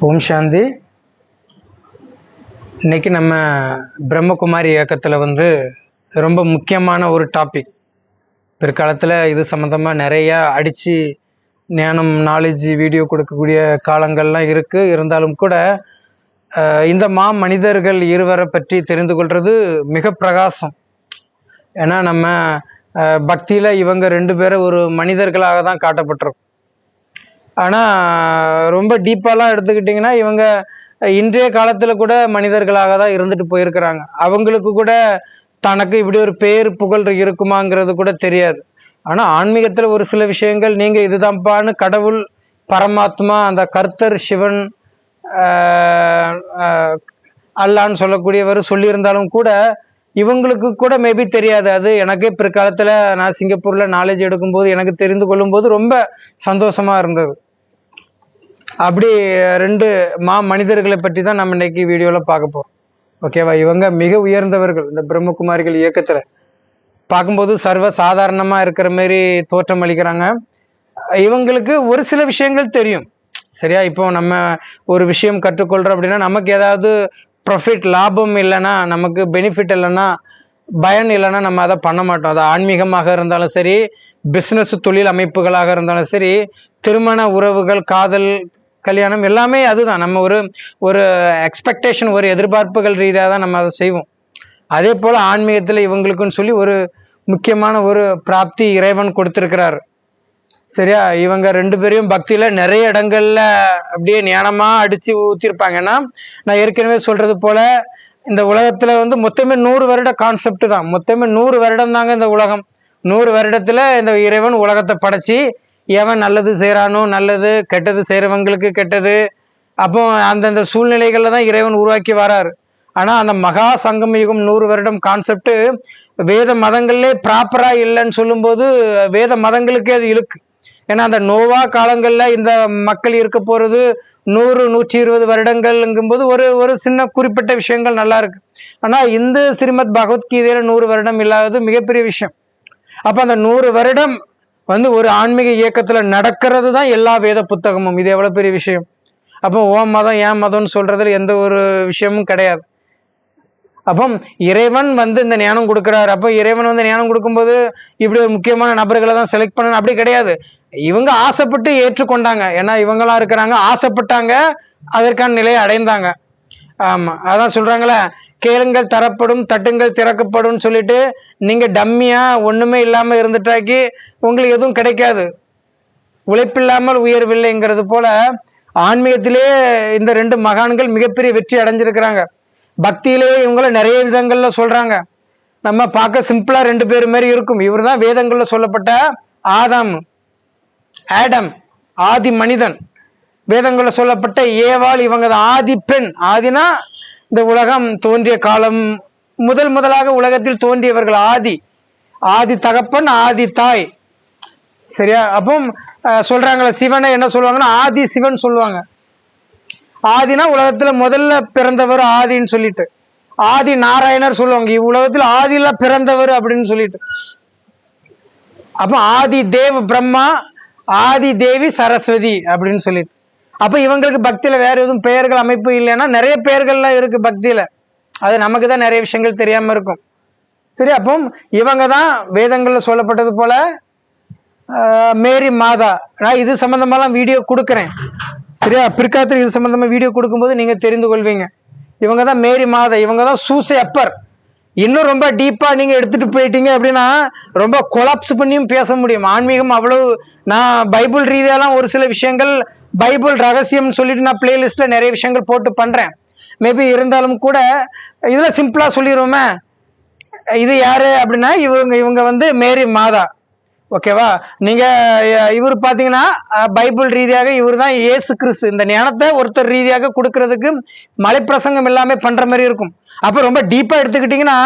ஓம் சாந்தி. இன்னைக்கு நம்ம பிரம்மகுமாரி இயக்கத்தில் வந்து ரொம்ப முக்கியமான ஒரு டாபிக் பிற்காலத்தில் இது சம்மந்தமாக நிறையா அடித்து ஞானம் நாலேஜ் வீடியோ கொடுக்கக்கூடிய காலங்கள்லாம் இருக்குது இருந்தாலும் கூட அஹ், இந்த மா மனிதர்கள் இருவரை பற்றி தெரிந்து கொள்வது மிக பிரகாசம். ஏன்னா நம்ம பக்தியில் இவங்க ரெண்டு பேரும் ஒரு மனிதர்களாக தான் காட்டப்பட்டிருக்கும். ஆனால் ரொம்ப டீப்பாலாம் எடுத்துக்கிட்டிங்கன்னா இவங்க இன்றைய காலத்தில் கூட மனிதர்களாக தான் இருந்துட்டு போயிருக்கிறாங்க. அவங்களுக்கு கூட தனக்கு இப்படி ஒரு பேர் புகழ் இருக்குமாங்கிறது கூட தெரியாது. ஆனால் ஆன்மீகத்தில் ஒரு சில விஷயங்கள் நீங்கள் இதுதான்ப்பான்னு கடவுள் பரமாத்மா அந்த கர்த்தர் சிவன் அல்லான்னு சொல்லக்கூடியவர் சொல்லியிருந்தாலும் கூட இவங்களுக்கு கூட மேபி தெரியாது. அது எனக்கே பிற்காலத்தில் நான் சிங்கப்பூரில் நாலேஜ் எடுக்கும்போது எனக்கு தெரிந்து கொள்ளும்போது ரொம்ப சந்தோஷமாக இருந்தது. அப்படி ரெண்டு மா மனிதர்களை பற்றி தான் நம்ம இன்னைக்கு வீடியோவில் பார்க்க போகிறோம் ஓகேவா இவங்க மிக உயர்ந்தவர்கள். இந்த பிரம்மகுமாரிகள் இயக்கத்தில். பார்க்கும்போது சர்வ சாதாரணமாக இருக்கிற மாதிரி தோற்றம் அளிக்கிறாங்க. இவங்களுக்கு ஒரு சில விஷயங்கள் தெரியும். சரியா? இப்போ நம்ம ஒரு விஷயம் கற்றுக்கொள்கிறோம் அப்படின்னா நமக்கு ஏதாவது ப்ரொஃபிட் லாபம் இல்லைன்னா நமக்கு பெனிஃபிட் இல்லைன்னா பயன் இல்லைன்னா நம்ம அதை பண்ண மாட்டோம். அது ஆன்மீகமாக இருந்தாலும் சரி பிஸ்னஸ் தொழில் அமைப்புகளாக இருந்தாலும் சரி திருமண உறவுகள் காதல் கல்யாணம் எல்லாமே அதுதான். நம்ம ஒரு ஒரு எக்ஸ்பெக்டேஷன் ஒரு எதிர்பார்ப்புகள் ரீதியாக தான் நம்ம அதை செய்வோம். அதே போல் ஆன்மீகத்தில் இவங்களுக்குன்னு சொல்லி ஒரு முக்கியமான ஒரு பிராப்தி இறைவன் கொடுத்துருக்கிறார். சரியா? இவங்க ரெண்டு பேரையும் பக்தியில நிறைய இடங்கள்ல அப்படியே ஞானமா அடிச்சு ஊத்திருப்பாங்கன்னா நான் ஏற்கனவே சொல்றது போல இந்த உலகத்துல வந்து மொத்தமே நூறு வருட கான்செப்ட் தான். மொத்தமே நூறு வருடம் தாங்க இந்த உலகம். நூறு வருடத்துல இந்த இறைவன் உலகத்தை படைச்சி எவன் நல்லது செய்கிறானோ நல்லது கெட்டது செய்கிறவங்களுக்கு கெட்டது. அப்போ அந்தந்த சூழ்நிலைகளில் தான் இறைவன் உருவாக்கி வரார். ஆனால் அந்த மகா சங்கம் யுகம் நூறு வருடம் கான்செப்ட் வேத மதங்கள்லே ப்ராப்பராக இல்லைன்னு சொல்லும்போது வேத மதங்களுக்கே அது இழுக்கு. ஏன்னா அந்த நோவா காலங்களில் இந்த மக்கள் இருக்க போகிறது நூறு நூற்றி இருபது வருடங்கள்ங்கும்போது ஒரு ஒரு சின்ன குறிப்பிட்ட விஷயங்கள் நல்லா இருக்கு. ஆனால் இந்த ஸ்ரீமத் பகவத்கீதையில் நூறு வருடம் இல்லாதது மிகப்பெரிய விஷயம். அப்போ அந்த நூறு வருடம் வந்து ஒரு ஆன்மீக இயக்கத்துல நடக்கிறது தான் எல்லா வேத புத்தகமும். இது எவ்வளவு பெரிய விஷயம்? அப்போ ஓ மதம் ஏன் மதம்னு சொல்றதுல எந்த ஒரு விஷயமும் கிடையாது. அப்போ இறைவன் வந்து இந்த ஞானம் கொடுக்குறாரு. அப்போ இறைவன் வந்து ஞானம் கொடுக்கும்போது இப்படி ஒரு முக்கியமான நபர்களை தான் செலக்ட் பண்ணணும். அப்படி கிடையாது. இவங்க ஆசைப்பட்டு ஏற்றுக்கொண்டாங்க. ஏன்னா இவங்களா இருக்கிறாங்க ஆசைப்பட்டாங்க அதற்கான நிலையை அடைந்தாங்க. ஆமா அதான் சொல்றாங்களே கேளுங்கள் தரப்படும் தட்டுங்கள் திறக்கப்படும் சொல்லிட்டு நீங்க டம்மியா ஒண்ணுமே இல்லாம இருந்துட்டாக்கி உங்களுக்கு எதுவும் கிடைக்காது. உழைப்பில்லாமல் உயர்வில்லைங்கிறது போல ஆன்மீகத்திலே இந்த ரெண்டு மகான்கள் மிகப்பெரிய வெற்றி அடைஞ்சிருக்கிறாங்க. பக்தியிலே இவங்கள நிறைய விதங்கள்ல சொல்றாங்க. நம்ம பார்க்க சிம்பிளா ரெண்டு பேர் மாதிரி இருக்கும். இவர் தான் வேதங்கள்ல சொல்லப்பட்ட ஆதாம் ஆடம் ஆதி மனிதன் வேதங்கள்ல சொல்லப்பட்ட ஏவாள் இவங்க தான் ஆதி பெண் ஆதினா இந்த உலகம் தோன்றிய காலம் முதல் முதலாக உலகத்தில் தோன்றியவர்கள் ஆதி. ஆதி தகப்பன் ஆதி தாய். சரியா? அப்போ சொல்றாங்களே சிவனை என்ன சொல்லுவாங்கன்னா ஆதி சிவன் சொல்லுவாங்க. ஆதினா உலகத்துல முதல்ல பிறந்தவர் ஆதின்னு சொல்லிட்டு. ஆதி நாராயணர் சொல்லுவாங்க. இவ்வுலகத்தில் ஆதியில பிறந்தவர் அப்படின்னு சொல்லிட்டு. அப்ப ஆதி தேவ் பிரம்மா ஆதி தேவி சரஸ்வதி அப்படின்னு சொல்லிட்டு. அப்ப இவங்களுக்கு பக்தியில வேற எதுவும் பெயர்கள் அமைப்பு இல்லைன்னா நிறைய பெயர்கள்லாம் இருக்கு பக்தியில. அது நமக்கு தான் நிறைய விஷயங்கள் தெரியாம இருக்கும். சரி அப்போ இவங்க தான் வேதங்கள்ல சொல்லப்பட்டது போல மேரி மாதா. நான் இது சம்பந்தமாலாம் வீடியோ கொடுக்குறேன். சரியா? பிற்காலத்தில் இது சம்பந்தமா வீடியோ கொடுக்கும்போது நீங்க தெரிந்து கொள்வீங்க. இவங்க தான் மேரி மாதா. இவங்க தான் சூசை அப்பர் இன்னும் ரொம்ப டீப்பாக நீங்கள் எடுத்துகிட்டு போயிட்டீங்க அப்படின்னா ரொம்ப கொலாப்ஸ் பண்ணியும் பேச முடியும். ஆன்மீகம் அவ்வளவு நான் பைபிள் ரீதியாலாம் ஒரு சில விஷயங்கள் பைபிள் ரகசியம் சொல்லிட்டு நான் பிளேலிஸ்ட்ல நிறைய விஷயங்கள் போட்டு பண்ணுறேன் மேபி இருந்தாலும் கூட இதில் சிம்பிளாக சொல்லிடுவோமே இது யாரு அப்படின்னா இவங்க இவங்க வந்து மேரி மாதா. ஓகேவா? நீங்க இவர் பாத்தீங்கன்னா பைபிள் ரீதியாக இவர் தான் ஏசு கிறிஸ்து. இந்த ஞானத்தை ஒருத்தர் ரீதியாக கொடுக்கறதுக்கு மலைப்பிரசங்கம் எல்லாமே பண்ற மாதிரி இருக்கும். அப்ப ரொம்ப டீப்பா எடுத்துக்கிட்டீங்கன்னா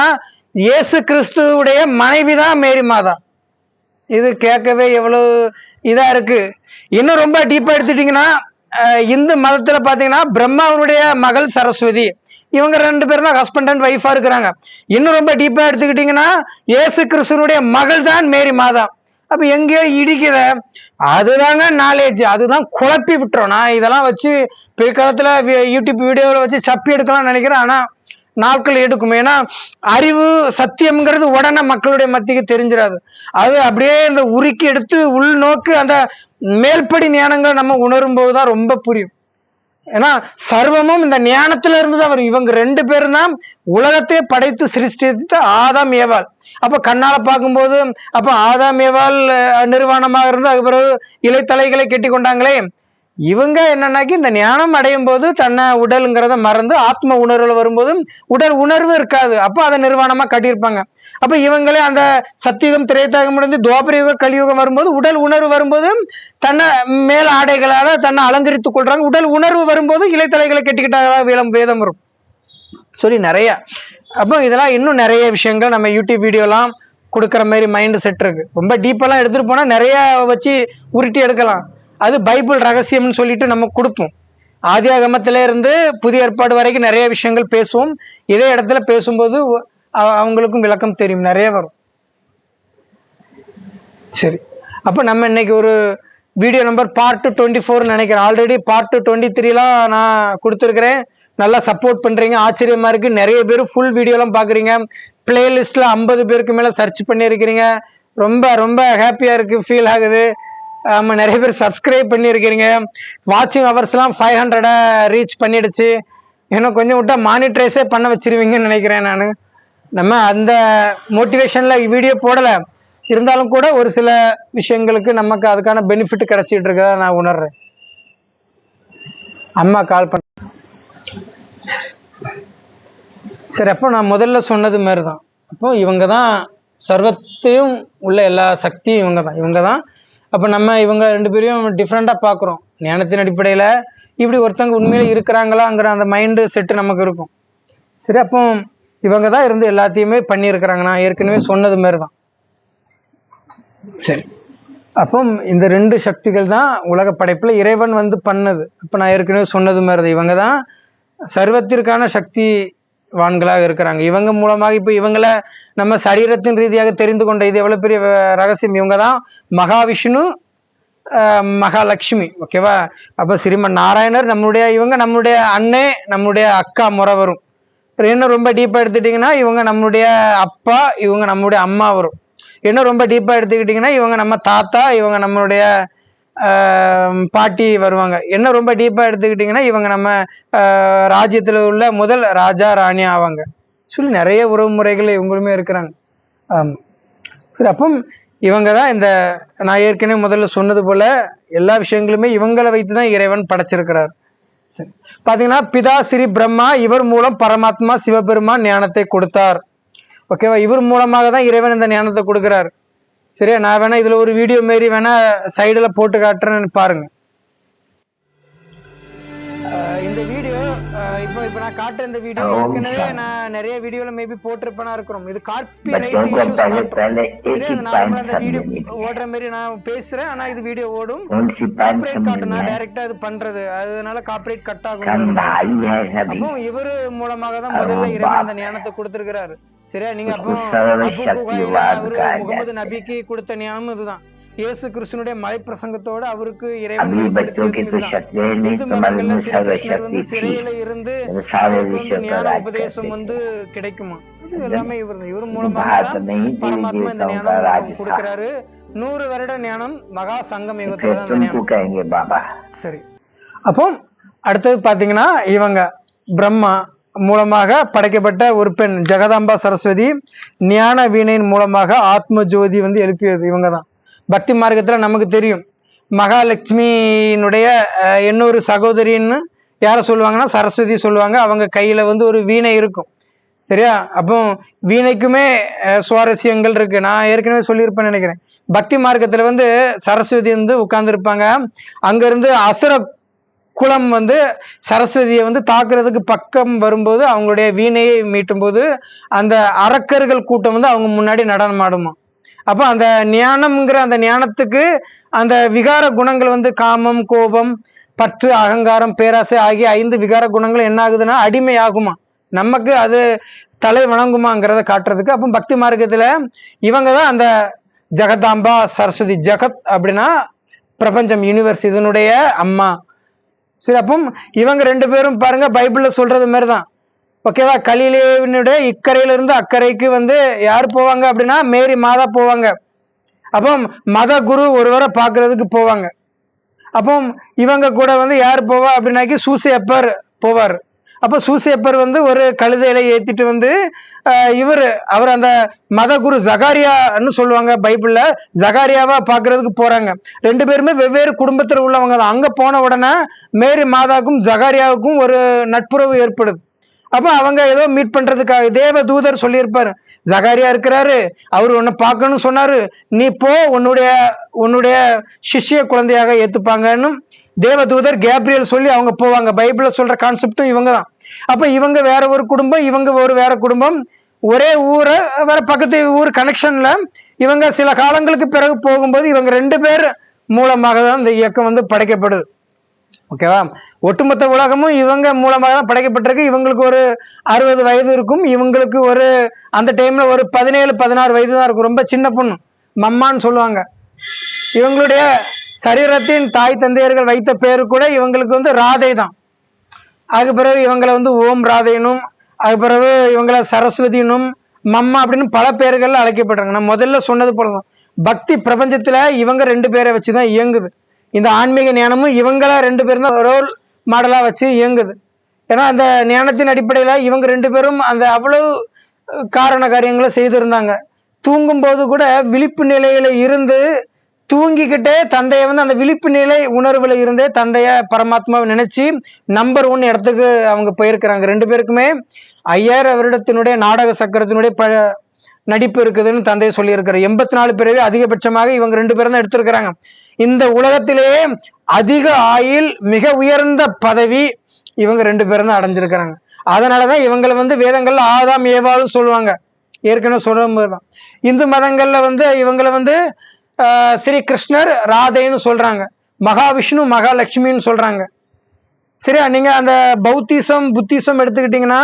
இயேசு கிறிஸ்துவுடைய மனைவி தான் மேரி மாதா. இது கேட்கவே எவ்வளவு இதா இருக்கு. இன்னும் ரொம்ப டீப்பா எடுத்துட்டீங்கன்னா இந்து மதத்துல பாத்தீங்கன்னா பிரம்மாவனுடைய மகள் சரஸ்வதி. இவங்க ரெண்டு பேரும் தான் ஹஸ்பண்ட் அண்ட் ஒய்ஃபா இருக்கிறாங்க. இன்னும் ரொம்ப டீப்பா எடுத்துக்கிட்டீங்கன்னா ஏசு கிறிஸ்துவனுடைய மகள் தான் மேரி மாதா. அப்ப எங்கேயோ இடிக்குத அதுதாங்க நாலேஜ் அதுதான் குழப்பி விட்டுரும். நான் இதெல்லாம் வச்சு பிற்காலத்துல யூடியூப் வீடியோவில் வச்சு சப்பி எடுக்கலாம்னு நினைக்கிறேன். ஆனா நாட்கள் எடுக்கும். ஏன்னா அறிவு சத்தியம்ங்கிறது உடனே மக்களுடைய மத்திக்கு தெரிஞ்சிடாது அது அப்படியே இந்த உருக்கி எடுத்து உள்நோக்கு அந்த மேல்படி ஞானங்களை நம்ம உணரும் போதுதான் ரொம்ப புரியும். ஏன்னா சர்வமும் இந்த ஞானத்துல இருந்து தான் வரும். இவங்க ரெண்டு பேரும் தான் உலகத்தையே படைத்து சிருஷ்டித்து ஆதாம் ஏவாள். அப்போ கண்ணால பார்க்கும்போது அப்போ ஆதாமியவால் நிர்வாணமாக இருந்து அதுக்கு பிறகு இலைத்தலைகளை கெட்டி கொண்டாங்களே இவங்க என்னன்னாக்கி இந்த ஞானம் அடையும் போது தன்னை உடலுங்கிறத மறந்து ஆத்ம உணர்வுல வரும்போதும் உடல் உணர்வு இருக்காது. அப்போ அதை நிர்வாணமா கட்டியிருப்பாங்க. அப்ப இவங்களே அந்த சத்தியுகம் திரையத்தாகம் முடிந்து துவாபரயுகம் கலியுகம் வரும்போது உடல் உணர்வு வரும்போது தன்னை மேல் ஆடைகளால தன்னை அலங்கரித்துக் கொள்றாங்க. உடல் உணர்வு வரும்போது இலைத்தலைகளை கெட்டிக்கிட்டாக வேதம் வேதம் வரும். சொல்லி நிறைய அப்போ இதெல்லாம் இன்னும் நிறைய விஷயங்கள் நம்ம யூடியூப் வீடியோலாம் கொடுக்குற மாதிரி மைண்ட் செட் இருக்குது ரொம்ப டீப்பெல்லாம் எடுத்துகிட்டு போனால் நிறைய வச்சு உருட்டி எடுக்கலாம். அது பைபிள் ரகசியம்னு சொல்லிட்டு நம்ம கொடுப்போம். ஆதி இருந்து புதிய ஏற்பாடு வரைக்கும் நிறைய விஷயங்கள் பேசுவோம். இதே இடத்துல பேசும்போது அவங்களுக்கும் விளக்கம் தெரியும். நிறைய வரும். சரி. அப்போ நம்ம இன்னைக்கு ஒரு வீடியோ நம்பர் பார்ட் டுவெண்ட்டி ஃபோர்னு நினைக்கிறேன். ஆல்ரெடி பார்ட் டுவெண்ட்டி த்ரீலாம் நான் கொடுத்துருக்குறேன். நல்லா சப்போர்ட் பண்றீங்க. ஆச்சரியமா இருக்கு. நிறைய பேர் ஃபுல் வீடியோலாம் பாக்குறீங்க. பிளேலிஸ்ட்ல ஐம்பது பேருக்கு மேல சர்ச் பண்ணியிருக்கிறீங்க. ரொம்ப ரொம்ப ஹாப்பியா இருக்கு. ஃபீல் ஆகுது. ஆமா நிறைய பேர் சப்ஸ்கிரைப் பண்ணியிருக்கிறீங்க. வாட்சிங் ஹவர்ஸ்லாம் ஃபைவ் ஹண்ட்ரடை ரீச் பண்ணிடுச்சு. இன்னும் கொஞ்சம் விட்டா மானிட்ரைஸே பண்ண வச்சிருவீங்கன்னு நினைக்கிறேன் நான். நம்ம அந்த மோட்டிவேஷன்ல வீடியோ போடல. இருந்தாலும் கூட ஒரு சில விஷயங்களுக்கு நமக்கு அதுக்கான பெனிஃபிட் கிடைச்சிட்டு இருக்கதா நான் உணர்றேன். அம்மா கால் பண்ண சரி அப்போ நான் முதல்ல சொன்னது மாதிரி தான் அப்போ இவங்க தான் சர்வத்தையும் உள்ள எல்லா சக்தியும் இவங்க தான் இவங்க தான் அப்போ நம்ம இவங்க ரெண்டு பேரையும் டிஃப்ரெண்ட்டாக பார்க்குறோம். ஞானத்தின் அடிப்படையில் இப்படி ஒருத்தவங்க உண்மையிலே இருக்கிறாங்களாங்கிற அந்த மைண்டு செட்டு நமக்கு இருக்கும். சரி அப்போ இவங்க தான் இருந்து எல்லாத்தையுமே பண்ணியிருக்கிறாங்க. நான் ஏற்கனவே சொன்னது மாதிரி தான் சரி. அப்போ இந்த ரெண்டு சக்திகள் தான் உலக படைப்புல இறைவன் வந்து பண்ணது. அப்ப நான் ஏற்கனவே சொன்னது மாதிரி தான். இவங்க தான் சர்வத்திற்கான சக்தி வான்களாக இருக்கிறாங்க. இவங்க மூலமாக இப்போ இவங்கள நம்ம சரீரத்தின் ரீதியாக தெரிந்து கொண்ட இது எவ்வளோ பெரிய ரகசியம்? இவங்க தான் மகாவிஷ்ணு மகாலட்சுமி. ஓகேவா அப்போ ஸ்ரீமன் நாராயணர் நம்மளுடைய இவங்க நம்மளுடைய அண்ணே நம்முடைய அக்கா முறை வரும் இன்னும் ரொம்ப டீப்பாக எடுத்துட்டிங்கன்னா இவங்க நம்மளுடைய அப்பா இவங்க நம்முடைய அம்மா வரும். இன்னும் ரொம்ப டீப்பாக எடுத்துக்கிட்டிங்கன்னா இவங்க நம்ம தாத்தா இவங்க நம்மளுடைய பாட்டி வருவாங்க. என்ன ரொம்ப டீப்பாக எடுத்துக்கிட்டிங்கன்னா இவங்க நம்ம ராஜ்யத்தில் உள்ள முதல் ராஜா ராணி ஆவாங்க. சொல்லி நிறைய உறவு முறைகள் இவங்களுமே இருக்கிறாங்க. சரி அப்போ இவங்க தான் இந்த நான் ஏற்கனவே முதல்ல சொன்னது போல் எல்லா விஷயங்களுமே இவங்களை வைத்து தான் இறைவன் படைச்சிருக்கிறார். சரி பார்த்தீங்கன்னா பிதா ஸ்ரீ பிரம்மா இவர் மூலம் பரமாத்மா சிவபெருமான் ஞானத்தை கொடுத்தார். ஓகேவா? இவர் மூலமாக தான் இறைவன் இந்த ஞானத்தை கொடுக்குறார். சரியா நான் வேணா இதுல ஒரு வீடியோ மாரி வேணா சைடுல போட்டு காட்டுறேன்னு பாருங்க. இந்த வீடியோ இப்போ இப்போ நான் காட்டுற இந்த வீடியோ ஏற்கனவே நான் நிறைய வீடியோல மேபி போட்டிருப்பேனா இருக்கிறோம். இது காப்பி காப்பிரைட் நார்மலா அந்த வீடியோ ஓடுற மாதிரி நான் பேசுறேன். ஆனா இது வீடியோ ஓடும். காப்பிரைட் காட்டுனா நான் டைரக்டா இது பண்றது. அதனால காப்பிரைட் கட் ஆகும் அப்போ இவரு மூலமாக தான் முதல்ல இறங்கி அந்த ஞானத்தை கொடுத்திருக்கிறாரு. சரியா? நீங்க அப்போ முகமது நபிக்கு கொடுத்த ஞானம் இதுதான். இயேசு கிருஷ்ணனுடைய மலை பிரசங்கத்தோடு அவருக்கு இறைவன் இந்து மதங்கள்ல வந்து சிறையில இருந்து ஞான உபதேசம் வந்து கிடைக்குமா? இது எல்லாமே இவர் இவர் மூலமாக பரமாத்மா இந்த ஞானம் கொடுக்கிறாரு. நூறு வருட ஞானம் மகா சங்கம் யுகத்துல சரி. அப்போ அடுத்தது பாத்தீங்கன்னா இவங்க பிரம்மா மூலமாக படைக்கப்பட்ட ஒரு பெண் ஜெகதாம்பா சரஸ்வதி ஞான வீணையின் மூலமாக ஆத்ம ஜோதி வந்து எழுப்பியது இவங்க தான் பக்தி மார்க்கத்தில் நமக்கு தெரியும். மகாலட்சுமியினுடைய இன்னொரு சகோதரின்னு யாரை சொல்லுவாங்கன்னா சரஸ்வதி சொல்லுவாங்க. அவங்க கையில் வந்து ஒரு வீணை இருக்கும். சரியா? அப்போ வீணைக்குமே சுவாரஸ்யங்கள் இருக்கு. நான் ஏற்கனவே சொல்லியிருப்பேன்னு நினைக்கிறேன். பக்தி மார்க்கத்தில் வந்து சரஸ்வதி வந்து உட்கார்ந்துருப்பாங்க. அங்கேருந்து அசுர குலம் வந்து சரஸ்வதியை வந்து தாக்குறதுக்கு பக்கம் வரும்போது அவங்களுடைய வீணையை மீட்டும் போது அந்த அரக்கர்கள் கூட்டம் வந்து அவங்க முன்னாடி நடனம் ஆடுமா அப்போ அந்த ஞானம்ங்கிற அந்த ஞானத்துக்கு அந்த விகார குணங்கள் வந்து காமம் கோபம் பற்று அகங்காரம் பேராசை ஆகிய ஐந்து விகார குணங்கள் என்ன ஆகுதுன்னா அடிமை ஆகுமா நமக்கு அது தலை வணங்குமாங்கிறத காட்டுறதுக்கு அப்போ பக்தி மார்க்கத்தில் இவங்க தான் அந்த ஜெகதாம்பா சரஸ்வதி ஜெகத் அப்படின்னா பிரபஞ்சம் யூனிவர்ஸ் இதனுடைய அம்மா. சரி அப்போ இவங்க ரெண்டு பேரும் பாருங்க பைபிளில் சொல்றது மாதிரி தான் ஓகேவா? கலிலேவினுடைய இக்கரையிலிருந்து அக்கறைக்கு வந்து யார் போவாங்க அப்படின்னா? மேரி மாதா போவாங்க. அப்போ மத குரு ஒருவரை பார்க்கறதுக்கு போவாங்க. அப்போ இவங்க கூட வந்து யார் போவா அப்படின்னாக்கி சூசியப்பர் போவார். அப்போ சூசியப்பர் வந்து ஒரு கழுதையில ஏற்றிட்டு வந்து இவர் அவர் அந்த மத குரு ஜகாரியான்னு சொல்லுவாங்க பைபிளில். ஜகாரியாவா பார்க்கறதுக்கு போறாங்க. ரெண்டு பேருமே வெவ்வேறு குடும்பத்தில் உள்ளவங்க தான். அங்கே போன உடனே மேரி மாதாவுக்கும் ஜகாரியாவுக்கும் ஒரு நட்புறவு ஏற்படுது. அப்போ அவங்க ஏதோ மீட் பண்றதுக்காக தேவ தூதர் சொல்லியிருப்பார். ஜகாரியா இருக்கிறாரு. அவர் உன்னை பார்க்கணும்னு சொன்னாரு. நீ போ உன்னுடைய உன்னுடைய சிஷ்ய குழந்தையாக ஏத்துப்பாங்கன்னு தேவதூதர் கேப்ரியல் சொல்லி அவங்க போவாங்க. பைபிள சொல்ற கான்செப்டும் இவங்க தான் அப்ப இவங்க வேற ஒரு குடும்பம் இவங்க ஒரு வேற குடும்பம். ஒரே ஊரை வேற பக்கத்து ஊர் கனெக்ஷன்ல இவங்க சில காலங்களுக்கு பிறகு போகும்போது இவங்க ரெண்டு பேர் மூலமாக தான் இந்த இயக்கம் வந்து படைக்கப்படுது. ஓகேவா? ஒட்டுமொத்த உலகமும் இவங்க மூலமாக தான் படைக்கப்பட்டிருக்கு. இவங்களுக்கு ஒரு அறுபது வயது இருக்கும். இவங்களுக்கு ஒரு அந்த டைமில் ஒரு பதினேழு பதினாறு வயது தான் இருக்கும். ரொம்ப சின்ன பொண்ணு. மம்மான்னு சொல்லுவாங்க. இவங்களுடைய சரீரத்தின் தாய் தந்தையர்கள் வைத்த பேரு கூட இவங்களுக்கு வந்து ராதை தான். அதுக்கு பிறகு இவங்களை வந்து ஓம் ராதைனும் அதுக்கு பிறகு இவங்கள சரஸ்வதினும் மம்மா அப்படின்னு பல பேர்கள் அழைக்கப்படுறாங்க நான் முதல்ல சொன்னது போல தான் பக்தி பிரபஞ்சத்தில் இவங்க ரெண்டு பேரை வச்சு தான் இயங்குது. இந்த ஆன்மீக ஞானமும் இவங்களா ரெண்டு பேரும் தான் ரோல் மாடலா வச்சு இயங்குது. ஏன்னா அந்த ஞானத்தின் அடிப்படையில இவங்க ரெண்டு பேரும் அந்த அவ்வளவு காரண காரியங்களை செய்திருந்தாங்க. தூங்கும்போது கூட விழிப்பு நிலையில இருந்து தூங்கிக்கிட்டே தந்தைய வந்து அந்த விழிப்பு நிலை உணர்வுல இருந்தே தந்தைய பரமாத்மாவை நினைச்சு நம்பர் ஒன் இடத்துக்கு அவங்க போயிருக்கிறாங்க. ரெண்டு பேருக்குமே ஐயாயிரம் வருடத்தினுடைய நாடக சக்கரத்தினுடைய ப நடிப்பு இருக்குதுன்னு தந்தை சொல்லியிருக்கிறார். எண்பத்தி நாலு பிறவி அதிகபட்சமாக இவங்க ரெண்டு பேரும் தான் எடுத்திருக்கிறாங்க. இந்த உலகத்திலேயே அதிக ஆயில் மிக உயர்ந்த பதவி இவங்க ரெண்டு பேரும் தான் அடைஞ்சிருக்கிறாங்க. அதனாலதான் இவங்களை வந்து வேதங்கள்ல ஆதாம் ஏவாலும் சொல்லுவாங்க. ஏற்கனவே சொல்ற தான். இந்து மதங்கள்ல வந்து இவங்களை வந்து ஆஹ், ஸ்ரீ கிருஷ்ணர் ராதைன்னு சொல்றாங்க. மகாவிஷ்ணு மகாலட்சுமின்னு சொல்றாங்க. சரியா? நீங்க அந்த பௌத்திசம் புத்திசம் எடுத்துக்கிட்டீங்கன்னா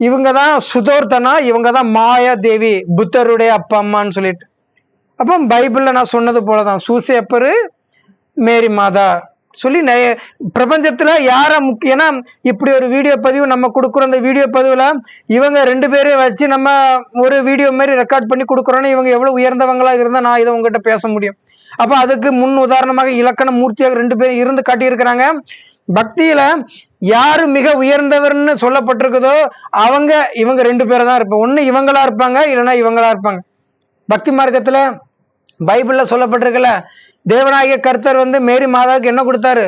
இவங்க தான் சுதோர்த்தனா இவங்க தான் மாயா தேவி புத்தருடைய அப்பா அம்மான்னு சொல்லிட்டு. அப்போ பைபிளில் நான் சொன்னது போலதான் சூசேப்பரு மேரி மாதா சொல்லி நிறைய பிரபஞ்சத்தில் யாரை முக்கிய ஏன்னா இப்படி ஒரு வீடியோ பதிவு நம்ம கொடுக்குறோம் அந்த வீடியோ பதிவில் இவங்க ரெண்டு பேரையும் வச்சு நம்ம ஒரு வீடியோ மாதிரி ரெக்கார்ட் பண்ணி கொடுக்குறோன்னு இவங்க எவ்வளோ உயர்ந்தவங்களாக இருந்தால் நான் இதை உங்ககிட்ட பேச முடியும். அப்போ அதுக்கு முன் உதாரணமாக இலக்கண மூர்த்தியாக ரெண்டு பேரும் இருந்து காட்டியிருக்கிறாங்க. பக்தியில யாரு மிக உயர்ந்தவர்னு சொல்லப்பட்டிருக்குதோ அவங்க இவங்க ரெண்டு பேரும் தான் இருப்பாங்க ஒன்று இவங்களா இருப்பாங்க இல்லைன்னா இவங்களா இருப்பாங்க. பக்தி மார்க்கத்தில் பைபிளில் சொல்லப்பட்டிருக்குல்ல தேவநாயக கர்த்தர் வந்து மேரி மாதாவுக்கு என்ன கொடுத்தாரு?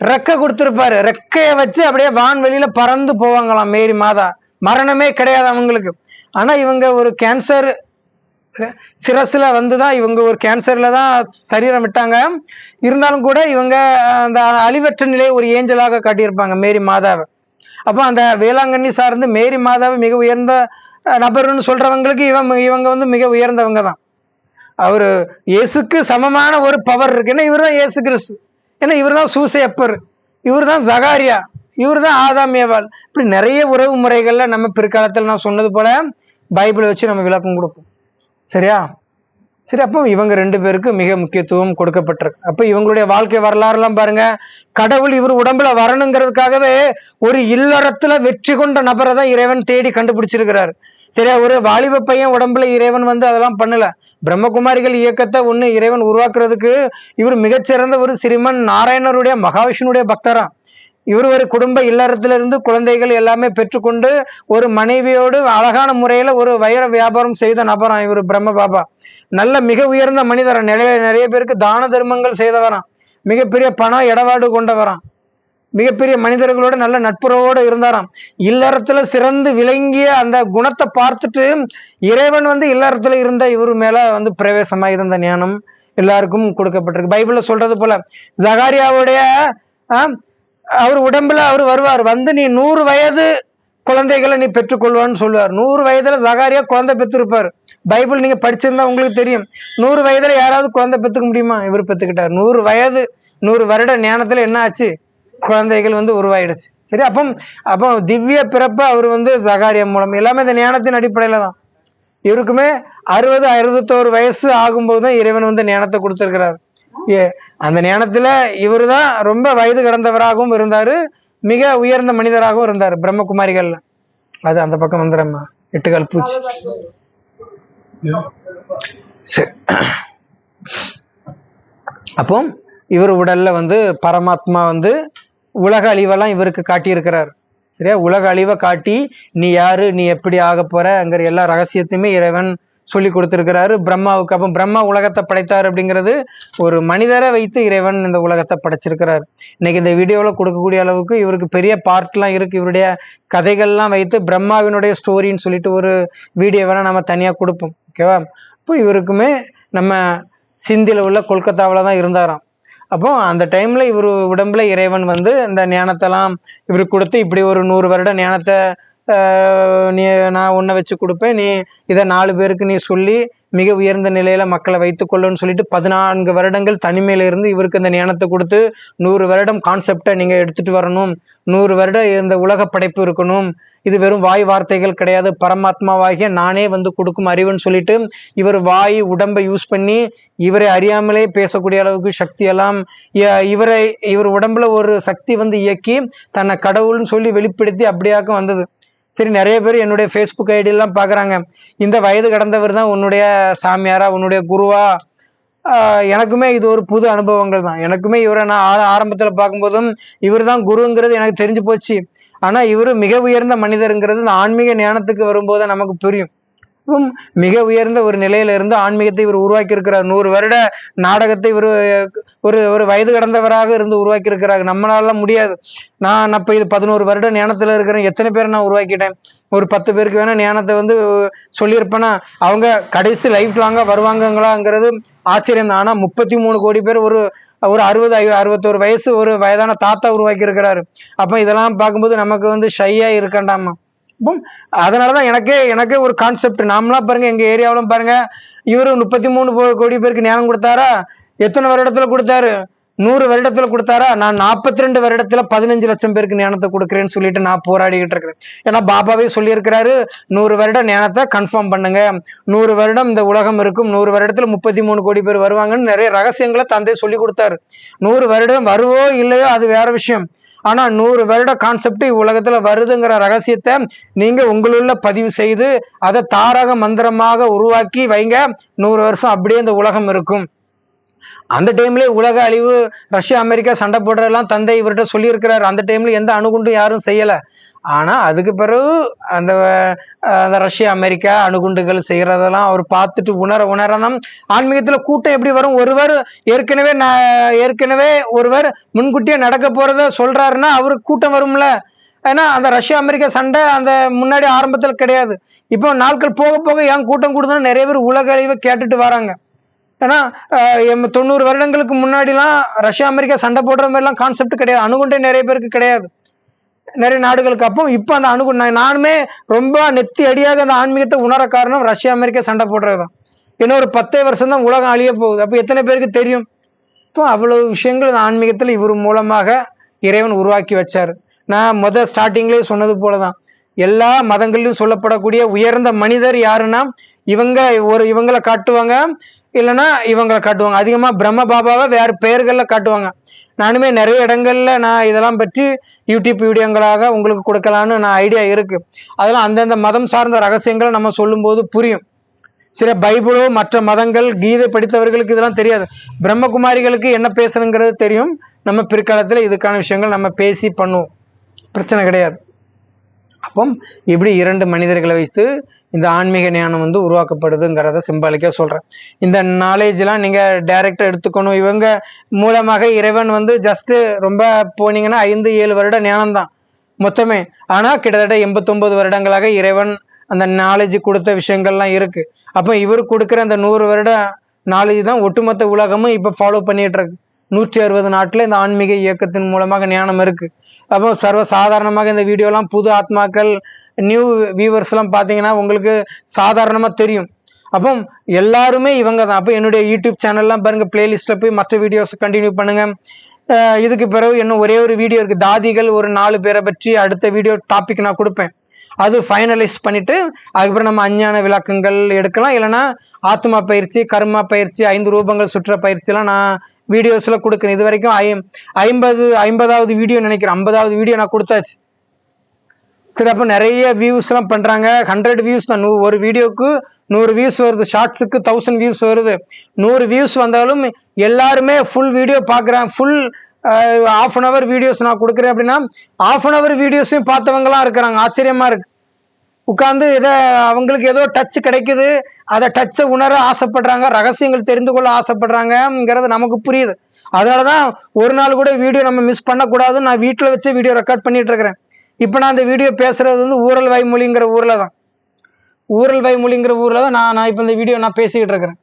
ரெக்கை கொடுத்துருப்பாரு. ரெக்கையை வச்சு அப்படியே வான்வெளியில் பறந்து போவாங்களாம் மேரி மாதா. மரணமே கிடையாது அவங்களுக்கு. ஆனால் இவங்க ஒரு கேன்சர் சிரஸில் வந்து தான் இவங்க ஒரு கேன்சரில் தான் சரீரம் விட்டாங்க. இருந்தாலும் கூட இவங்க அந்த அழிவற்ற நிலையை ஒரு ஏஞ்சலாக காட்டியிருப்பாங்க மேரி மாதாவை. அப்போ அந்த வேளாங்கண்ணி சார்ந்து மேரி மாதாவை மிக உயர்ந்த நபருன்னு நபர்னு இவன் இவங்க இவங்க வந்து மிக உயர்ந்தவங்க தான். அவர் இயேசுக்கு சமமான ஒரு பவர் இருக்கு. ஏன்னா இவர் தான் இயேசு கிறிஸ்து. ஏன்னா இவர் தான் சூசையப்பர் இவர் தான் ஜகாரியா இவர் தான் ஆதாமியவாள் இப்படி நிறைய உறவு முறைகளில் நம்ம பிற்காலத்தில் நான் சொன்னது போல பைபிளை வச்சு நம்ம விளக்கம் கொடுப்போம். சரியா? சரி அப்போ இவங்க ரெண்டு பேருக்கு மிக முக்கியத்துவம் கொடுக்கப்பட்டிருக்கு அப்போ இவங்களுடைய வாழ்க்கை வரலாறுலாம் பாருங்க. கடவுள் இவர் உடம்புல வரணுங்கிறதுக்காகவே ஒரு இல்லறத்துல வெற்றி கொண்ட நபரை தான் இறைவன் தேடி கண்டுபிடிச்சிருக்கிறாரு. சரியா? ஒரு வாலிப பையன் உடம்புல இறைவன் வந்து அதெல்லாம் பண்ணல. பிரம்மகுமாரிகள் இயக்கத்தை ஒன்று இறைவன் உருவாக்குறதுக்கு இவர் மிகச்சிறந்த ஒரு சிறுமன் நாராயணருடைய மகாவிஷ்ணுடைய பக்தரான் இவர் ஒரு குடும்ப இல்லறத்துல இருந்து குழந்தைகள் எல்லாமே பெற்றுக்கொண்டு ஒரு மனைவியோடு அழகான முறையில் ஒரு வைர வியாபாரம் செய்த நபராம் இவர் பிரம்ம பாபா நல்ல மிக உயர்ந்த மனிதரா. நிறைய நிறைய பேருக்கு தான தர்மங்கள் செய்தவராம். மிகப்பெரிய பணம் இடவாடு கொண்டவராம். மிகப்பெரிய மனிதர்களோட நல்ல நட்புறவோடு இருந்தாராம். இல்லறத்துல சிறந்து விளங்கிய அந்த குணத்தை பார்த்துட்டு இறைவன் வந்து இல்லறத்துல இருந்த இவர் மேல வந்து பிரவேசமா இருந்த ஞானம் எல்லாருக்கும் கொடுக்கப்பட்டிருக்கு. பைபிள்ல சொல்றது போல ஜகாரியாவுடைய ஆஹ், அவர் உடம்புல அவர் வருவார். வந்து நீ நூறு வயது குழந்தைகளை நீ பெற்றுக்கொள்வான்னு சொல்லுவார். நூறு வயதுல ஜகாரியா குழந்தை பெற்றிருப்பார். பைபிள் நீங்க படிச்சிருந்தா உங்களுக்கு தெரியும். நூறு வயதுல யாராவது குழந்தை பெற்றுக்க முடியுமா? இவர் பெற்றுக்கிட்டார். நூறு வயது நூறு வருட ஞானத்துல என்ன ஆச்சு? குழந்தைகள் வந்து உருவாயிடுச்சு. சரி அப்போ அப்போ திவ்ய பிறப்பு அவர் வந்து ஜகாரியா மூலம். எல்லாமே இந்த ஞானத்தின் அடிப்படையில தான். இவருக்குமே அறுபது அறுபத்தோரு வயசு ஆகும்போது தான் இறைவன் வந்து ஞானத்தை கொடுத்திருக்கிறார். அந்த ஞானத்துல இவரு தான் ரொம்ப வயது கடந்தவராகவும் இருந்தாரு மிக உயர்ந்த மனிதராகவும் இருந்தார் பிரம்மகுமாரிகள்ல அது அந்த பக்கம் வந்துடுறம்மா. எட்டுக்கால் பூச்சி. சரி. அப்போ இவர் உடல்ல வந்து பரமாத்மா வந்து உலக அழிவெல்லாம் இவருக்கு காட்டியிருக்கிறார். சரியா? உலக அழிவை காட்டி நீ யாரு நீ எப்படி ஆக போறங்கிற எல்லா ரகசியத்தையுமே இறைவன் சொல்லி கொடுத்துருக்கிறாரு. பிரம்மாவுக்கு அப்போ பிரம்மா உலகத்தை படைத்தார் அப்படிங்கிறது ஒரு மனிதரை வைத்து இறைவன் இந்த உலகத்தை படைச்சிருக்கிறார். இன்னைக்கு இந்த வீடியோவில் கொடுக்கக்கூடிய அளவுக்கு இவருக்கு பெரிய பார்ட்லாம் இருக்கு. இவருடைய கதைகள்லாம் வைத்து பிரம்மாவினுடைய ஸ்டோரின்னு சொல்லிட்டு ஒரு வீடியோ வேணால் நம்ம தனியாக கொடுப்போம். ஓகேவா இப்போ இவருக்குமே நம்ம சிந்தியில் உள்ள கொல்கத்தாவில் தான் இருந்தாராம். அப்போ அந்த டைமில் இவர் உடம்புல இறைவன் வந்து இந்த ஞானத்தெல்லாம் இவருக்கு கொடுத்து இப்படி ஒரு நூறு வருட ஞானத்தை நீ நான் உன்னை வச்சு கொடுப்பேன். நீ இதை நாலு பேருக்கு நீ சொல்லி மிக உயர்ந்த நிலையில மக்களை வைத்துக்கொள்ளுன்னு சொல்லிட்டு பதினான்கு வருடங்கள் தனிமையில இருந்து இவருக்கு இந்த ஞானத்தை கொடுத்து நூறு வருடம் கான்செப்டை நீங்க எடுத்துட்டு வரணும். நூறு வருடம் இந்த உலக படைப்பு இருக்கணும். இது வெறும் வாய் வார்த்தைகள் கிடையாது. பரமாத்மாவாகிய நானே வந்து கொடுக்கும் அறிவுன்னு சொல்லிட்டு இவர் வாய் உடம்பை யூஸ் பண்ணி இவரை அறியாமலே பேசக்கூடிய அளவுக்கு சக்தி எல்லாம் இவரை இவர் உடம்புல ஒரு சக்தி வந்து இயக்கி தன்னை கடவுள்னு சொல்லி வெளிப்படுத்தி அப்படியாக்கும் வந்தது. சரி நிறைய பேர் என்னுடைய ஃபேஸ்புக் ஐடியெல்லாம் பார்க்குறாங்க இந்த வயது கடந்தவர் தான் உன்னுடைய சாமியாரா உன்னுடைய குருவா? எனக்குமே இது ஒரு புது அனுபவங்கள் தான். எனக்குமே இவரை நான் ஆரம்பத்தில் பார்க்கும்போதும் இவர் தான் குருங்கிறது எனக்கு தெரிஞ்சு போச்சு. ஆனால் இவர் மிக உயர்ந்த மனிதருங்கிறது இந்த ஆன்மீக ஞானத்துக்கு வரும்போது நமக்கு புரியும். மிக உயர்ந்த ஒரு நிலையிலிருந்து ஆன்மீகத்தை இவர் உருவாக்கி இருக்கிறார் நூறு வருட நாடகத்தை இவர் ஒரு ஒரு வயது கடந்தவராக இருந்து உருவாக்கி இருக்கிறார் நம்மளால முடியாது. நான் அப்ப இது பதினோரு வருட ஞானத்துல இருக்கிறேன். எத்தனை பேர் நான் உருவாக்கிட்டேன்? ஒரு பத்து பேருக்கு வேணா ஞானத்தை வந்து சொல்லியிருப்பேன்னா அவங்க கடைசி லைஃப் லாங்கா வருவாங்கங்களாங்கிறது ஆச்சரியம் தான் ஆனா முப்பத்தி மூணு கோடி பேர் ஒரு ஒரு அறுபது ஐ- அறுபத்தோரு வயசு ஒரு வயதான தாத்தா உருவாக்கி இருக்கிறாரு அப்ப இதெல்லாம் பார்க்கும்போது நமக்கு வந்து ஷையா இருக்கண்டாமா? அதனால அதனாலதான் எனக்கே எனக்கே ஒரு கான்செப்ட் நாமளாம் பாருங்க எங்க ஏரியாவிலும் பாருங்க இவர் முப்பத்தி மூணு கோடி பேருக்கு ஞானம் கொடுத்தாரா? எத்தனை வருடத்துல கொடுத்தாரு? நூறு வருடத்துல கொடுத்தாரா? நான் நாற்பத்தி ரெண்டு வருடத்துல பதினஞ்சு லட்சம் பேருக்கு ஞானத்தை கொடுக்குறேன்னு சொல்லிட்டு நான் போராடிக்கிட்டு இருக்கிறேன். ஏன்னா பாபாவே சொல்லியிருக்கிறாரு நூறு வருடம் ஞானத்தை கன்ஃபார்ம் பண்ணுங்க. நூறு வருடம் இந்த உலகம் இருக்கும். நூறு வருடத்துல முப்பத்தி மூணு கோடி பேர் வருவாங்கன்னு நிறைய ரகசியங்களை தந்தை சொல்லி கொடுத்தாரு. நூறு வருடம் வருவோ இல்லையோ அது வேற விஷயம். ஆனா நூறு வருட கான்செப்ட் உலகத்துல வருதுங்கிற ரகசியத்தை நீங்க உங்களுள்ள பதிவு செய்து அதை தாரக மந்திரமாக உருவாக்கி வைங்க. நூறு வருஷம் அப்படியே இந்த உலகம் இருக்கும். அந்த டைம்ல உலக அழிவு ரஷ்யா அமெரிக்கா சண்டை போடுறதெல்லாம் தந்தை இவர்கிட்ட சொல்லியிருக்கிறாரு. அந்த டைம்ல எந்த அணுகுண்டும் யாரும் செய்யல. ஆனா அதுக்கு பிறகு அந்த அந்த ரஷ்யா அமெரிக்கா அணுகுண்டுகள் செய்யறதெல்லாம் அவர் பார்த்துட்டு உணர உணரதான் ஆன்மீகத்துல கூட்டம் எப்படி வரும்? ஒருவர் ஏற்கனவே நான் ஏற்கனவே ஒருவர் முன்கூட்டியே நடக்க போறத சொல்றாருன்னா அவருக்கு கூட்டம் வரும்ல. ஏன்னா அந்த ரஷ்யா அமெரிக்கா சண்டை அந்த முன்னாடி ஆரம்பத்தில் கிடையாது. இப்போ நாட்கள் போக போக ஏன் கூட்டம் கூடுதுன்னு நிறைய பேர் உலக அழிவை கேட்டுட்டு வராங்க. ஏன்னா தொண்ணூறு வருடங்களுக்கு முன்னாடிலாம் ரஷ்யா அமெரிக்கா சண்டை போடுற மாதிரிலாம் கான்செப்ட் கிடையாது. அணுகுண்டே நிறைய பேருக்கு கிடையாது. நிறைய நாடுகளுக்கு அப்போ இப்போ அந்த அணுகு நானுமே ரொம்ப நெத்தி அடியாக அந்த ஆன்மீகத்தை உணர காரணம் ரஷ்யா அமெரிக்கா சண்டை போடுறது தான் இன்னொரு ஒரு பத்தே வருஷம் தான் உலகம் அழிய போகுது. அப்போ எத்தனை பேருக்கு தெரியும்? இப்போ அவ்வளோ விஷயங்கள் இந்த ஆன்மீகத்தில் இவர் மூலமாக இறைவன் உருவாக்கி வச்சார். நான் முத ஸ்டார்டிங்லேயே சொன்னது போல தான் எல்லா மதங்களிலும் சொல்லப்படக்கூடிய உயர்ந்த மனிதர் யாருன்னா இவங்க ஒரு இவங்களை காட்டுவாங்க இல்லைன்னா இவங்களை காட்டுவாங்க. அதிகமாக பிரம்ம பாபாவை வேறு பெயர்களில் காட்டுவாங்க. நானுமே நிறைய இடங்களில் நான் இதெல்லாம் பற்றி யூடியூப் வீடியோங்களாக உங்களுக்கு கொடுக்கலான்னு நான் ஐடியா இருக்குது அதெல்லாம் அந்தந்த மதம் சார்ந்த ரகசியங்களை நம்ம சொல்லும்போது புரியும். சில பைபிளோ மற்ற மதங்கள் கீதை படித்தவர்களுக்கு இதெல்லாம் தெரியாது. பிரம்மகுமாரிகளுக்கு என்ன பேசணுங்கிறது தெரியும். நம்ம பிற்காலத்தில் இதுக்கான விஷயங்கள் நம்ம பேசி பண்ணுவோம். பிரச்சனை கிடையாது. அப்போ இப்படி இரண்டு மனிதர்களை வைத்து இந்த ஆன்மீக ஞானம் வந்து உருவாக்கப்படுதுங்கிறத சிம்பாலிக்காக சொல்கிறேன் இந்த நாலேஜ்லாம் நீங்கள் டைரெக்டாக எடுத்துக்கணும். இவங்க மூலமாக இறைவன் வந்து ஜஸ்ட்டு ரொம்ப போனீங்கன்னா ஐந்து ஏழு வருட ஞானம் தான் மொத்தமே. ஆனால் கிட்டத்தட்ட எண்பத்தொம்பது வருடங்களாக இறைவன் அந்த நாலேஜ் கொடுத்த விஷயங்கள்லாம் இருக்குது அப்போ இவர் கொடுக்குற அந்த நூறு வருட நாலேஜ் தான் ஒட்டுமொத்த உலகமும் இப்போ ஃபாலோ பண்ணிட்டு இருக்கு நூற்றி அறுபது நாட்டில் இந்த ஆன்மீக இயக்கத்தின் மூலமாக ஞானம் இருக்கு. அப்போ சர்வ சாதாரணமாக இந்த வீடியோலாம் புது ஆத்மாக்கள் நியூ வியூவர்ஸ் எல்லாம் பார்த்தீங்கன்னா உங்களுக்கு சாதாரணமாக தெரியும். அப்போ எல்லாருமே இவங்க தான். அப்போ என்னுடைய யூடியூப் சேனல்லாம் பாருங்கள் பிளேலிஸ்ட்டில் போய் மற்ற வீடியோஸ் கண்டினியூ பண்ணுங்கள் இதுக்கு பிறகு இன்னும் ஒரே ஒரு வீடியோ இருக்குது தாதிகள் ஒரு நாலு பேரை பற்றி அடுத்த வீடியோ டாபிக் நான் கொடுப்பேன். அது ஃபைனலைஸ் பண்ணிவிட்டு அதுக்கப்புறம் நம்ம அஞ்ஞான விளக்கங்கள் எடுக்கலாம். இல்லைன்னா ஆத்மா பயிற்சி கர்மா பயிற்சி ஐந்து ரூபங்கள் சுற்ற பயிற்சிலாம் நான் வீடியோஸில் கொடுக்குறேன். இது வரைக்கும் ஐ ஐம்பது ஐம்பதாவது வீடியோ நினைக்கிறேன். ஐம்பதாவது வீடியோ நான் கொடுத்தாச்சு. சிறப்பு நிறைய வியூஸ்லாம் பண்ணுறாங்க ஹண்ட்ரட் வியூஸ் தான். நூ- ஒரு வீடியோக்கு நூறு வியூஸ் வருது. ஷார்ட்ஸுக்கு தௌசண்ட் வியூஸ் வருது. நூறு வியூஸ் வந்தாலும் எல்லாருமே ஃபுல் வீடியோ பார்க்குறேன் full of an hour videos நான் கொடுக்குறேன் அப்படின்னா ஆஃப் அன் ஹவர் வீடியோஸையும் பார்த்தவங்களாம் இருக்கிறாங்க. ஆச்சரியமாக இருக்கு. உட்காந்து இதை அவங்களுக்கு ஏதோ டச் கிடைக்குது. அதை டச்சை உணர ஆசைப்படுறாங்க. ரகசியங்கள் தெரிந்து கொள்ள ஆசைப்படுறாங்கங்கிறது நமக்கு புரியுது. அதனால தான் ஒரு நாள் கூட வீடியோ நம்ம மிஸ் பண்ணக்கூடாதுன்னு நான் வீட்டில் வச்சு வீடியோ ரெக்கார்ட் பண்ணிட்டு இருக்கிறேன். இப்போ நான் அந்த வீடியோ பேசுகிறது வந்து ஊரல் வாய்மொழிங்கிற ஊரில் தான் ஊரல் வாய்மொழிங்கிற ஊரில் தான் நான் நான் இப்போ இந்த வீடியோ நான் பேசிக்கிட்டு இருக்கிறேன்.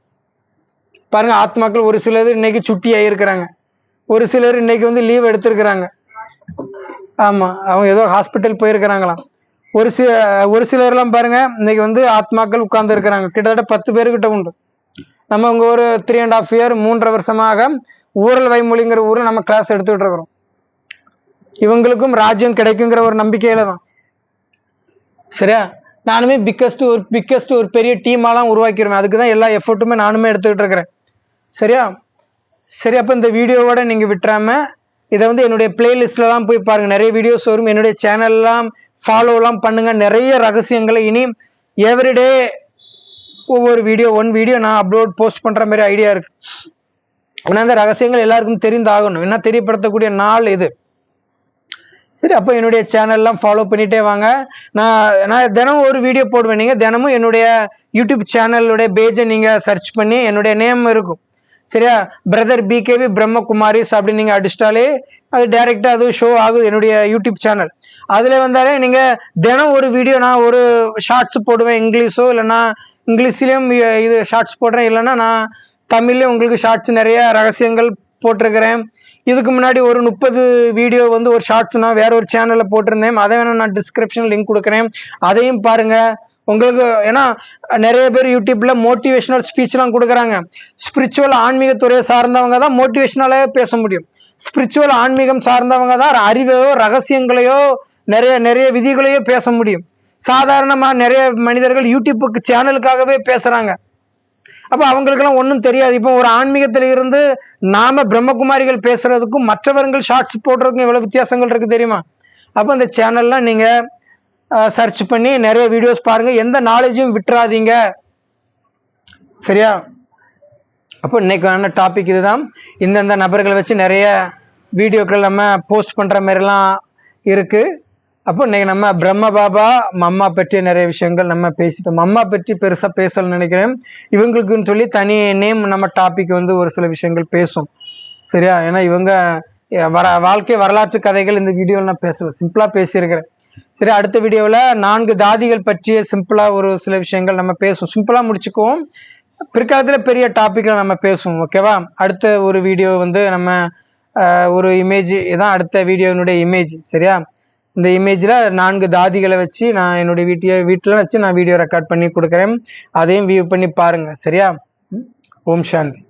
பாருங்கள் ஆத்மாக்கள் ஒரு சிலர் இன்னைக்கு சுட்டி ஆகியிருக்கிறாங்க ஒரு சிலர் இன்னைக்கு வந்து லீவ் எடுத்திருக்கிறாங்க. ஆமாம் அவங்க ஏதோ ஹாஸ்பிட்டல் போயிருக்கிறாங்களாம். ஒரு சில ஒரு சிலர்லாம் பாருங்கள் இன்னைக்கு வந்து ஆத்மாக்கள் உட்கார்ந்துருக்கிறாங்க. கிட்டத்தட்ட பத்து பேர்கிட்ட உண்டு. நம்ம இங்கே ஒரு த்ரீ அண்ட் ஆஃப் இயர் மூன்றரை வருஷமாக ஊரல் வைமொழிங்கிற ஊரில் நம்ம கிளாஸ் எடுத்துக்கிட்டு இருக்கிறோம். இவங்களுக்கும் ராஜ்யம் கிடைக்குங்கிற ஒரு நம்பிக்கையில தான் சரியா? நானுமே பிக்கஸ்ட் ஒரு பிக்கஸ்ட் ஒரு பெரிய டீமாலாம் உருவாக்கிடுவேன் அதுக்கு தான் எல்லா எஃபர்ட்டுமே நானுமே எடுத்துக்கிட்டு இருக்கிறேன். சரியா? சரி அப்போ இந்த வீடியோவோட நீங்கள் விட்டுறாம இதை வந்து என்னுடைய பிளேலிஸ்ட்லலாம் போய் பாருங்கள் நிறைய வீடியோஸ் வரும். என்னுடைய சேனல்லாம் ஃபாலோலாம் பண்ணுங்கள் நிறைய ரகசியங்களை இனி எவ்ரிடே ஒவ்வொரு வீடியோ ஒன் வீடியோ நான் அப்லோட் போஸ்ட் பண்ணுற மாதிரி ஐடியா இருக்கு. ஏன்னா அந்த ரகசியங்கள் எல்லாருக்கும் தெரிந்தாகணும். என்ன தெரியப்படுத்தக்கூடிய நாள் இது? சரி அப்போ என்னுடைய சேனல்லாம் ஃபாலோ பண்ணிட்டே வாங்க. நான் நான் தினம் ஒரு வீடியோ போடுவேன். நீங்கள் தினமும் என்னுடைய யூடியூப் சேனலுடைய பேஜை நீங்கள் சர்ச் பண்ணி என்னுடைய நேம் இருக்கும். சரியா? பிரதர் பிகேவி பிரம்மகுமாரிஸ் அப்படின்னு நீங்கள் அடிச்சிட்டாலே அது டைரெக்டாக அது ஷோ ஆகுது என்னுடைய யூடியூப் சேனல் அதில் வந்தாலே நீங்கள் தினம் ஒரு வீடியோ நான் ஒரு ஷார்ட்ஸ் போடுவேன் இங்கிலீஷோ இல்லைன்னா இங்கிலீஷ்லேயும் இது ஷார்ட்ஸ் போடுறேன். இல்லைன்னா நான் தமிழ்லேயும் உங்களுக்கு ஷார்ட்ஸ் நிறைய ரகசியங்கள் போட்டிருக்கிறேன். இதுக்கு முன்னாடி ஒரு முப்பது வீடியோ வந்து ஒரு ஷார்ட்ஸ் நான் வேற ஒரு சேனலில் போட்டிருந்தேன். அதை வேணா நான் டிஸ்கிரிப்ஷன் லிங்க் கொடுக்குறேன். அதையும் பாருங்க. உங்களுக்கு ஏன்னா நிறைய பேர் யூடியூப்ல மோட்டிவேஷனல் ஸ்பீச்லாம் கொடுக்குறாங்க. ஸ்பிரிச்சுவல் ஆன்மீகத்துறையை சார்ந்தவங்க தான் மோட்டிவேஷனலே பேச முடியும். ஸ்பிரிச்சுவல் ஆன்மீகம் சார்ந்தவங்க தான் அறிவையோ ரகசியங்களையோ நிறைய நிறைய விதிகளையோ பேச முடியும். சாதாரணமாக நிறைய மனிதர்கள் யூடியூப்புக்கு சேனலுக்காகவே பேசுகிறாங்க அப்போ அவங்களுக்கெல்லாம் ஒன்றும் தெரியாது. இப்போ ஒரு ஆன்மீகத்தில் இருந்து நாம பிரம்மகுமாரிகள் பேசுறதுக்கும் மற்றவர்கள் ஷார்ட்ஸ் போடுறதுக்கும் எவ்வளோ வித்தியாசங்கள் இருக்குது தெரியுமா? அப்போ அந்த சேனல்லாம் நீங்கள் சர்ச் பண்ணி நிறைய வீடியோஸ் பாருங்கள் எந்த நாலேஜும் விட்டுறாதீங்க. சரியா? அப்போ இன்னைக்கான டாபிக் இதுதான். இந்தந்த நபர்களை வச்சு நிறைய வீடியோக்கள் நம்ம போஸ்ட் பண்ணுற மாதிரிலாம் இருக்குது அப்போ இன்னைக்கு நம்ம பிரம்ம பாபா மம்மா பற்றி நிறைய விஷயங்கள் நம்ம பேசிட்டோம். மம்மா பற்றி பெருசாக பேசலன்னு நினைக்கிறேன். இவங்களுக்குன்னு சொல்லி தனி நேம் நம்ம டாபிக் வந்து ஒரு சில விஷயங்கள் பேசும். சரியா? ஏன்னா இவங்க வர வாழ்க்கை வரலாற்று கதைகள் இந்த வீடியோவில் நான் பேசல. சிம்பிளாக பேசியிருக்கிறேன். சரி அடுத்த வீடியோவில் நான்கு தாதிகள் பற்றிய சிம்பிளாக ஒரு சில விஷயங்கள் நம்ம பேசுவோம். சிம்பிளாக முடிச்சுக்குவோம். பிற்காலத்தில் பெரிய டாப்பிக்கில் நம்ம பேசுவோம் ஓகேவா அடுத்த ஒரு வீடியோ வந்து நம்ம ஒரு இமேஜ் இதான் அடுத்த வீடியோனுடைய இமேஜ் சரியா? இந்த இமேஜில் நான்கு தாதிகளை வச்சு நான் என்னுடைய வீட்டிய வீட்டில் வச்சு நான் வீடியோ ரெக்கார்ட் பண்ணி கொடுக்குறேன். அதையும் வியூ பண்ணி பாருங்க. சரியா? ஓம் சாந்தி.